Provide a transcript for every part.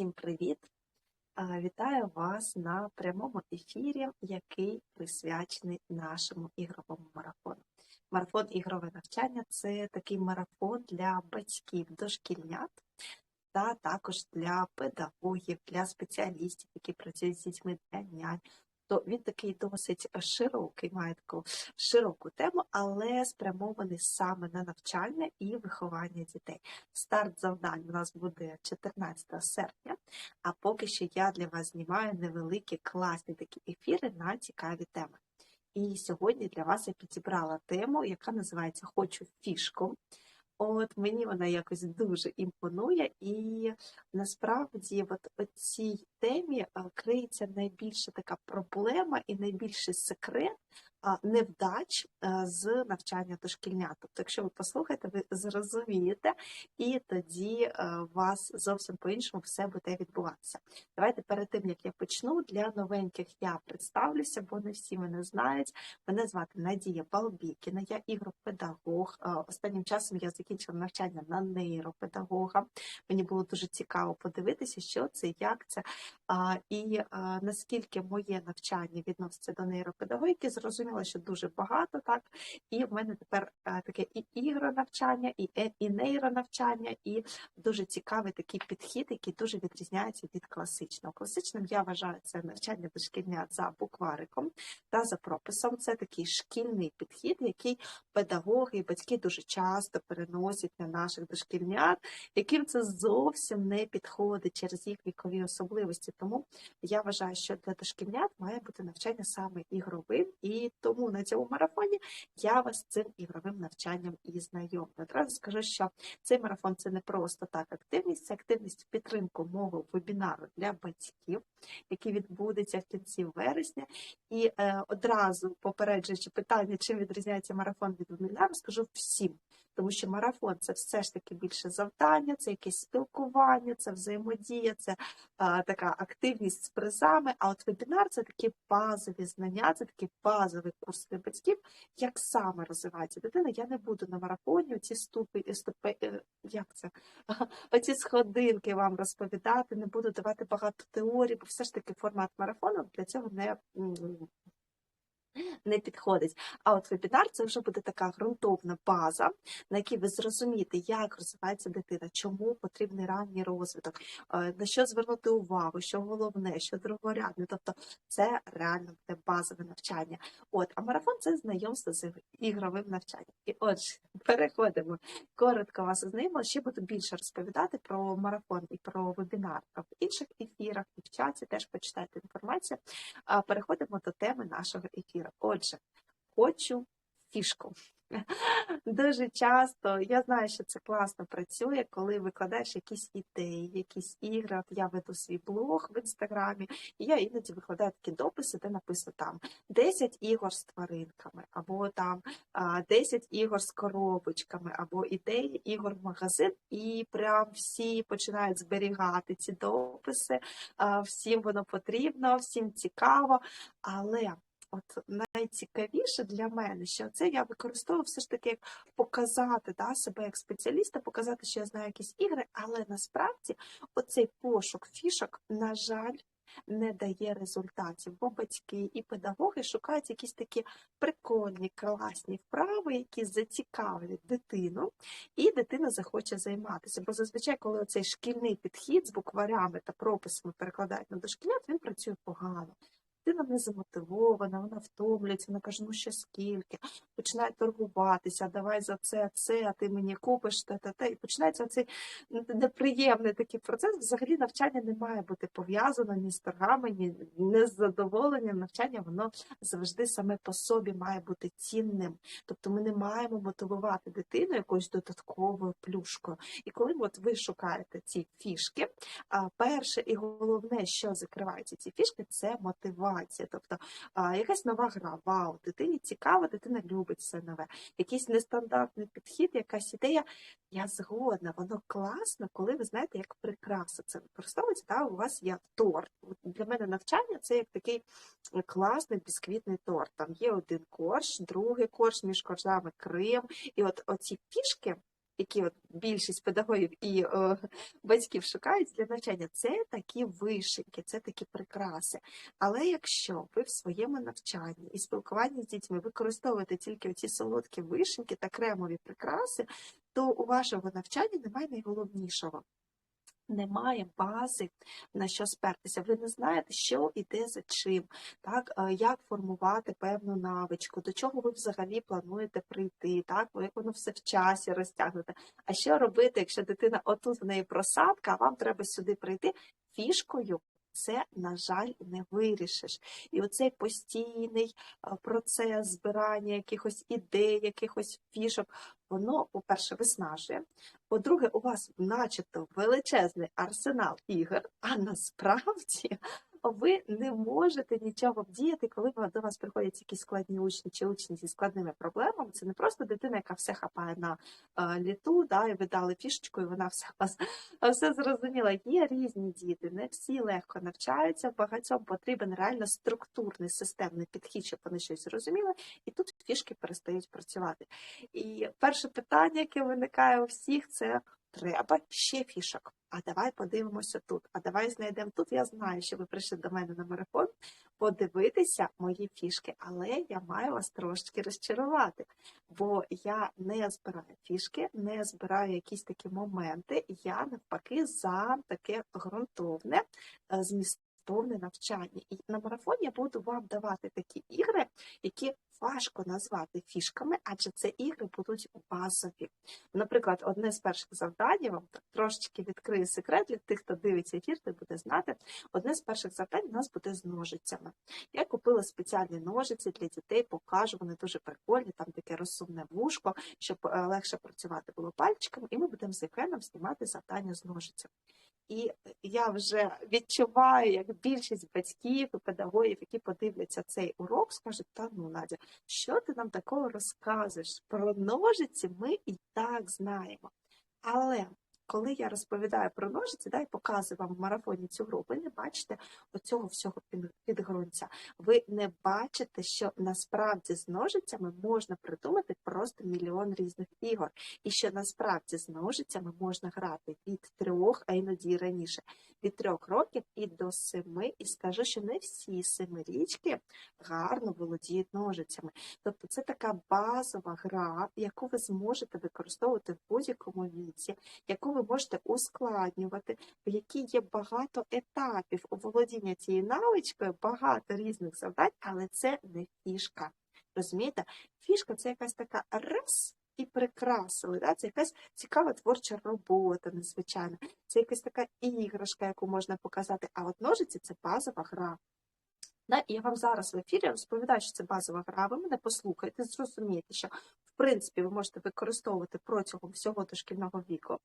Всім привіт! Вітаю вас на прямому ефірі, який присвячений нашому ігровому марафону. Марафон ігрове навчання це такий марафон для батьків дошкільнят та також для педагогів, для спеціалістів, які працюють з дітьми для нянь. То він такий досить широкий, має таку широку тему, але спрямований саме на навчання і виховання дітей. Старт завдань у нас буде 14 серпня, а поки що я для вас знімаю невеликі класні такі ефіри на цікаві теми. І сьогодні для вас я підібрала тему, яка називається Хочу фішку. От мені вона якось дуже імпонує, і насправді, от у цій темі а, криється найбільша така проблема і найбільший секрет невдач з навчання дошкільнят. Тобто, якщо ви послухаєте, ви зрозумієте, і тоді у вас зовсім по-іншому все буде відбуватися. Давайте перед тим як я почну для новеньких я представлюся, бо не всі мене знають. Мене звати Надія Балбікіна, я ігропедагог. Останнім часом я закінчила навчання на нейропедагога. Мені було дуже цікаво подивитися, що це, як це і наскільки моє навчання відноситься до нейропедагогіки. Зрозуміла, що дуже багато так. І в мене тепер таке і ігронавчання, і, е- і нейронавчання, і дуже цікавий такий підхід, який дуже відрізняється від класичного. Класичним я вважаю це навчання дошкільнят за буквариком та за прописом. Це такий шкільний підхід, який педагоги і батьки дуже часто переносять на наших дошкільнят, яким це зовсім не підходить через їх вікові особливості. Тому я вважаю, що для дошкільнят має бути навчання саме ігровим, і тому на цьому марафоні я вас цим ігровим навчанням і знайомлю. Одразу скажу, що цей марафон це не просто так активність, це активність підтримку мого вебінару для батьків, який відбудеться в кінці вересня. І е, одразу попереджуючи питання, чим відрізняється марафон від вебінару, скажу всім. Тому що марафон це все ж таки більше завдання, це якесь спілкування, це взаємодія, це а, така активність з призами. А от вебінар це такі базові знання, це такий базовий курс для батьків, як саме розвивається дитина. Я не буду на марафоні ці ступи, ступи е, як це оці сходинки вам розповідати, не буду давати багато теорій, бо все ж таки формат марафону для цього не. Не підходить. А от вебінар це вже буде така ґрунтовна база, на якій ви зрозумієте, як розвивається дитина, чому потрібний ранній розвиток, е, на що звернути увагу, що головне, що другорядне. Тобто це реально буде базове навчання. От, а марафон це знайомство з ігровим навчанням. І отже, переходимо. Коротко вас ознайомила, ще буду більше розповідати про марафон і про вебінар в інших ефірах, і в чаті теж почитайте інформацію. Переходимо до теми нашого ефіру. Отже, хочу фішку. Дуже часто я знаю, що це класно працює, коли викладаєш якісь ідеї, якісь ігри. Я веду свій блог в інстаграмі, і я іноді викладаю такі дописи, де написано там 10 ігор з тваринками, або там 10 ігор з коробочками, або ідеї ігор в магазин, і прям всі починають зберігати ці дописи. Всім воно потрібно, всім цікаво, але. От найцікавіше для мене, що це я використовую все ж таки як показати да, себе як спеціаліста, показати, що я знаю якісь ігри, але насправді оцей пошук фішок, на жаль, не дає результатів, бо батьки і педагоги шукають якісь такі прикольні, класні вправи, які зацікавлять дитину, і дитина захоче займатися. Бо зазвичай, коли цей шкільний підхід з букварями та прописами перекладають на дошкільнят, він працює погано. Дитина не замотивована, вона втомлюється, вона каже, ну ще скільки, починає торгуватися, давай за це, це, а ти мені купиш те, те, те. І починається цей неприємний такий процес. Взагалі навчання не має бути пов'язано ні з торгами, ні, ні з задоволенням. Навчання воно завжди саме по собі має бути цінним. Тобто ми не маємо мотивувати дитину якоюсь додатковою плюшкою. І коли от ви шукаєте ці фішки, перше і головне, що закривається ці фішки, це мотивація. Тобто а, якась нова гра, вау, дитині цікаво, дитина любить все нове, якийсь нестандартний підхід, якась ідея. Я згодна, воно класно, коли ви знаєте, як прикраса це використовується. Та у вас є торт. Для мене навчання це як такий класний бісквітний торт. Там є один корж, другий корж, між коржами Крим. І от оці фішки які от більшість педагогів і о, батьків шукають для навчання, це такі вишеньки, це такі прикраси. Але якщо ви в своєму навчанні і спілкуванні з дітьми використовуєте тільки ці солодкі вишеньки та кремові прикраси, то у вашого навчання немає найголовнішого. Немає бази на що спертися. Ви не знаєте, що іде за чим, так е, як формувати певну навичку, до чого ви взагалі плануєте прийти, так як воно все в часі розтягнуте. А що робити, якщо дитина отут в неї просадка, а вам треба сюди прийти фішкою? Це, на жаль, не вирішиш. І оцей постійний е, процес збирання якихось ідей, якихось фішок, воно, по-перше, виснажує. По-друге, у вас начебто величезний арсенал ігор, а насправді ви не можете нічого вдіяти, коли до вас приходять якісь складні учні чи учні зі складними проблемами. Це не просто дитина, яка все хапає на літу, да, і ви дали фішечку, і вона все вас все зрозуміла. Є різні діти, не всі легко навчаються. Багатьом потрібен реально структурний системний підхід, щоб вони щось зрозуміли, і тут фішки перестають працювати. І перше питання, яке виникає у всіх, це треба ще фішок. А давай подивимося тут. А давай знайдемо тут. Я знаю, що ви прийшли до мене на марафон подивитися мої фішки, але я маю вас трошки розчарувати, бо я не збираю фішки, не збираю якісь такі моменти. Я навпаки за таке ґрунтовне е, змістовне навчання. І на марафоні я буду вам давати такі ігри, які важко назвати фішками, адже це ігри будуть базові. Наприклад, одне з перших завдань, я вам так трошечки відкрию секрет для тих, хто дивиться ефір, той буде знати. Одне з перших завдань у нас буде з ножицями. Я купила спеціальні ножиці для дітей, покажу, вони дуже прикольні, там таке розсумне вушко, щоб е, легше працювати було пальчиками, і ми будемо з Євгеном знімати завдання з ножицями. І я вже відчуваю, як більшість батьків і педагогів, які подивляться цей урок, скажуть, та ну Надя, що ти нам такого розказуєш? Про ножиці ми і так знаємо. Але коли я розповідаю про ножиці, да, і показую вам в марафоні цю гру, ви не бачите оцього всього підґрунця. Ви не бачите, що насправді з ножицями можна придумати просто мільйон різних ігор, і що насправді з ножицями можна грати від трьох, а іноді раніше, від трьох років і до семи. І скажу, що не всі семирічки гарно володіють ножицями. Тобто це така базова гра, яку ви зможете використовувати в будь-якому віці, яку ви можете ускладнювати, в якій є багато етапів оволодіння цією навичкою, багато різних завдань, але це не фішка. Розумієте? Фішка це якась така раз. І прикрасили, да? це якась цікава творча робота, незвичайна, це якась така іграшка, яку можна показати. А от ножиці це базова гра. Да? І я вам зараз в ефірі розповідаю, що це базова гра. Ви мене послухаєте, зрозумієте, що в принципі ви можете використовувати протягом всього дошкільного віку.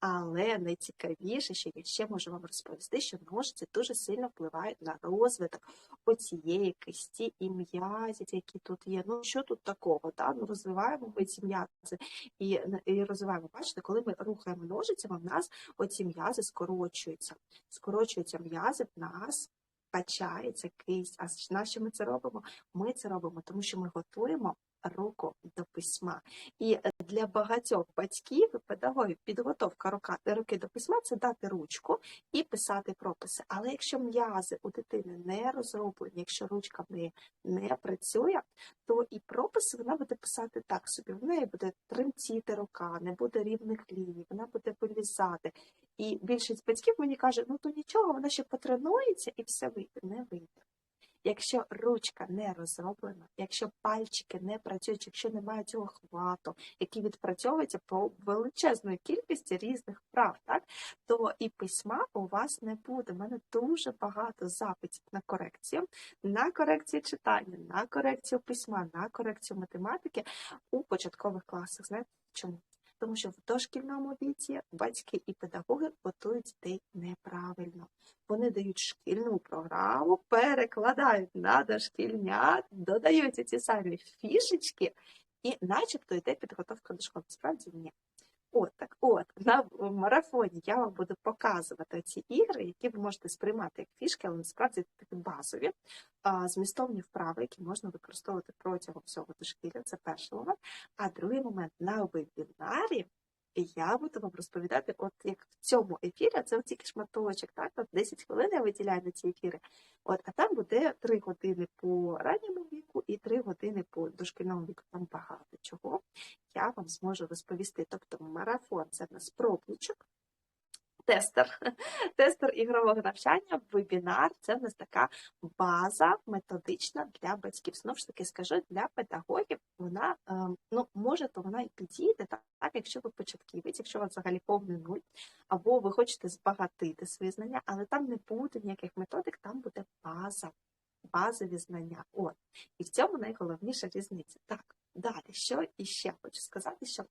Але найцікавіше, що я ще можу вам розповісти, що ножиці дуже сильно впливають на розвиток оцієї кисті і м'язів, які тут є. Ну що тут такого? Та? Ну розвиваємо ми ці м'язи і, і розвиваємо. Бачите, коли ми рухаємо ножицями, в нас оці м'язи скорочуються. Скорочуються м'язи в нас. Качається кисть. А на ми це робимо? Ми це робимо, тому що ми готуємо руку до письма. І для багатьох батьків педагогів підготовка руки до письма це дати ручку і писати прописи. Але якщо м'язи у дитини не розроблені, якщо ручка в неї не працює, то і прописи вона буде писати так собі. В неї буде тремтіти рука, не буде рівних ліній, вона буде вилізати. І більшість батьків мені каже, ну то нічого, вона ще потренується і все вийде, не вийде. Якщо ручка не розроблена, якщо пальчики не працюють, якщо немає цього хвату, який відпрацьовується по величезної кількості різних прав, так то і письма у вас не буде. У мене дуже багато запитів на корекцію, на корекцію читання, на корекцію письма, на корекцію математики у початкових класах. Знаєте чому? Тому що в дошкільному віці батьки і педагоги готують дітей неправильно. Вони дають шкільну програму, перекладають на дошкільнят, додають ці самі фішечки, і начебто йде підготовка до школи. Справді ні. От так, от на марафоні я вам буду показувати ці ігри, які ви можете сприймати як фішки, але насправді такі базові, змістовні вправи, які можна використовувати протягом всього дошкілля. Це перший момент. А другий момент на вебінарі я буду вам розповідати, от як в цьому ефірі, а це от тільки шматочок, так, от 10 хвилин я виділяю на ці ефіри. От, а там буде 3 години по ранньому віку і 3 години по дошкільному віку. Там багато чого я вам зможу розповісти. Тобто марафон це в нас пробничок, тестер, тестер ігрового навчання, вебінар це в нас така база методична для батьків. Знову ж таки скажу, для педагогів вона ем, ну може, то вона і підійде, так якщо ви початківець, якщо у вас взагалі повний нуль, або ви хочете збагатити свої знання, але там не буде ніяких методик, там буде база, базові знання. От. І в цьому найголовніша різниця. Так. Далі, що іще хочу сказати, що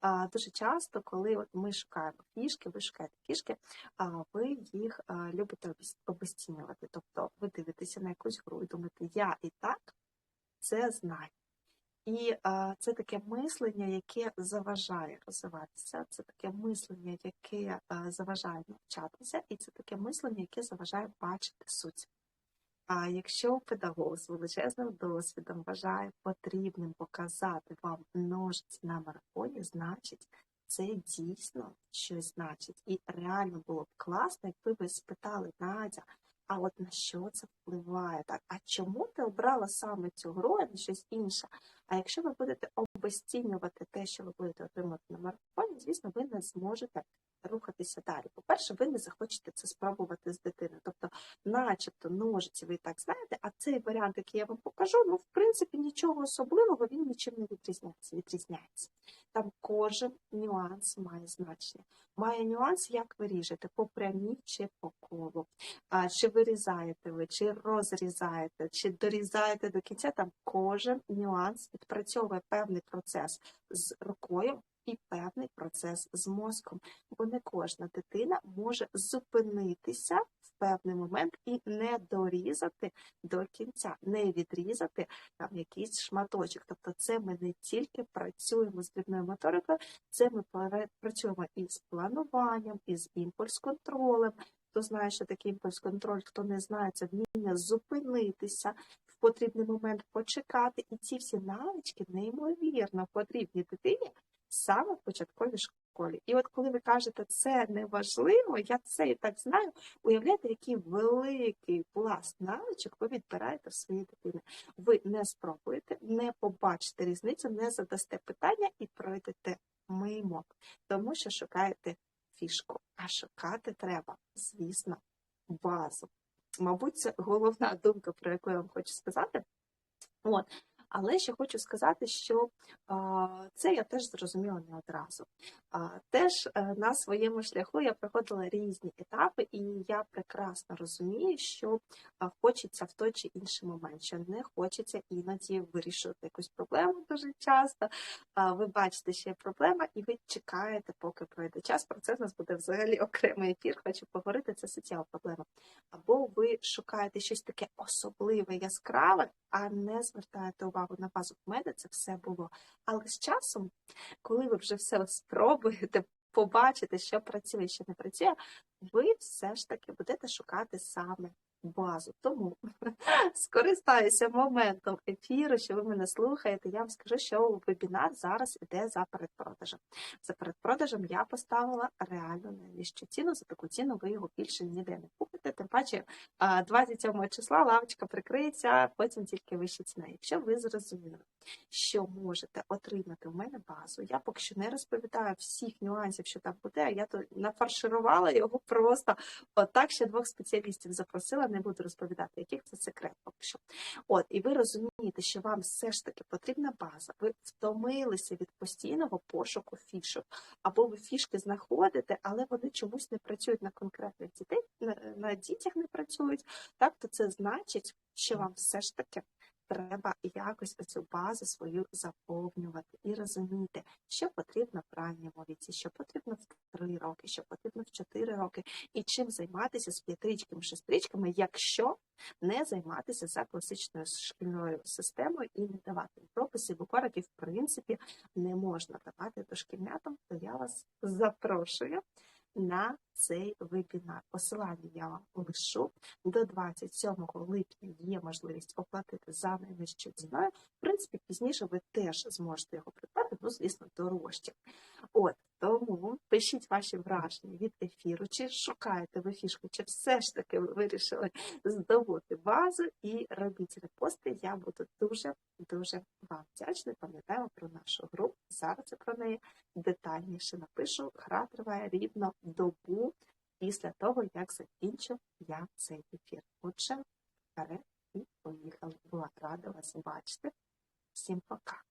а, дуже часто, коли от ми шукаємо фішки, ви шукаєте фішки, а ви їх а, любите обесцінювати. Тобто ви дивитеся на якусь гру і думаєте, я і так це знаю. І а, це таке мислення, яке заважає розвиватися, це таке мислення, яке а, заважає навчатися, і це таке мислення, яке заважає бачити суть. А якщо педагог з величезним досвідом вважає потрібним показати вам ножиці на марафоні, значить, це дійсно щось значить. І реально було б класно, якби ви спитали Надя, а от на що це впливає? Так, а чому ти обрала саме цю гру, а не щось інше? А якщо ви будете обесцінювати те, що ви будете отримати на марафоні, звісно, ви не зможете рухатися далі. По-перше, ви не захочете це спробувати з дитиною. Тобто, начебто, ножиці ви так знаєте, а цей варіант, який я вам покажу, ну, в принципі, нічого особливого, він нічим не відрізняється. відрізняється. Там кожен нюанс має значення. Має нюанс, як ви ріжете, по прямій чи по колу. А, чи вирізаєте ви, чи розрізаєте, чи дорізаєте до кінця, там кожен нюанс відпрацьовує певний процес з рукою і певний процес з мозком. Бо не кожна дитина може зупинитися в певний момент і не дорізати до кінця, не відрізати там якийсь шматочок. Тобто, це ми не тільки працюємо з дрібною моторикою, це ми пра- працюємо і з плануванням, і з імпульс-контролем. Хто знає, що таке імпульс-контроль, хто не знає, це вміння зупинитися потрібний момент, почекати. І ці всі навички неймовірно потрібні дитині саме в початковій школі. І от коли ви кажете, це не важливо, я це і так знаю, уявляєте, який великий пласт навичок ви відбираєте в своїй дитини. Ви не спробуєте, не побачите різницю, не задасте питання і пройдете мимо, тому що шукаєте фішку. А шукати треба, звісно, базу. Мабуть, це головна думка, про яку я вам хочу сказати. От. Але ще хочу сказати, що це я теж зрозуміла не одразу. Теж е, на своєму шляху я проходила різні етапи, і я прекрасно розумію, що хочеться в той чи інший момент, що не хочеться іноді вирішувати якусь проблему дуже часто. Ви бачите, що є проблема, і ви чекаєте, поки пройде час. Про це в нас буде взагалі окремий ефір. Хочу поговорити. Це суттєва проблема. Або ви шукаєте щось таке особливе, яскраве, а не звертаєте увагу на базу. меда, це все було. Але з часом, коли ви вже все спробуєте, побачите, що працює, що не працює, ви все ж таки будете шукати саме базу. Тому скористаюся моментом ефіру, що ви мене слухаєте. Я вам скажу, що вебінар зараз іде за передпродажем. За передпродажем я поставила реально найвищу ціну. За таку ціну ви його більше ніде не купите. Тим паче 27 числа лавочка прикриється, потім тільки вища ціна. Якщо ви зрозуміли, що можете отримати в мене базу, я поки що не розповідаю всіх нюансів, що там буде. Я тут нафарширувала його просто отак. Ще двох спеціалістів запросила. Не буду розповідати, яких це секрет поки що. От, і ви розумієте, що вам все ж таки потрібна база. Ви втомилися від постійного пошуку фішок, або ви фішки знаходите, але вони чомусь не працюють на конкретних дітей, на, на дітях не працюють. Так, то це значить, що вам все ж таки треба якось цю базу свою заповнювати і розуміти, що потрібно в ранньому віці, що потрібно в 3 роки, що потрібно в 4 роки, і чим займатися з п'ятирічками, шестирічками, якщо не займатися за класичною шкільною системою і не давати прописи, бо корики, в принципі, не можна давати дошкільнятам, то я вас запрошую на цей вебінар. Посилання я вам лишу. До 27 липня є можливість оплатити за найнижчою ціною. В принципі, пізніше ви теж зможете його придбати, ну, звісно, дорожче. От тому пишіть ваші враження від ефіру, чи шукаєте ви фішку, чи все ж таки ви вирішили здобути базу і робіть репости. Я буду дуже дуже вам вдячна. Пам'ятаємо про нашу групу. Зараз я про неї детальніше напишу. Гра триває рівно добу після того, як закінчу я цей ефір. Отже, вперед і поїхали. Була рада вас бачити. Всім пока.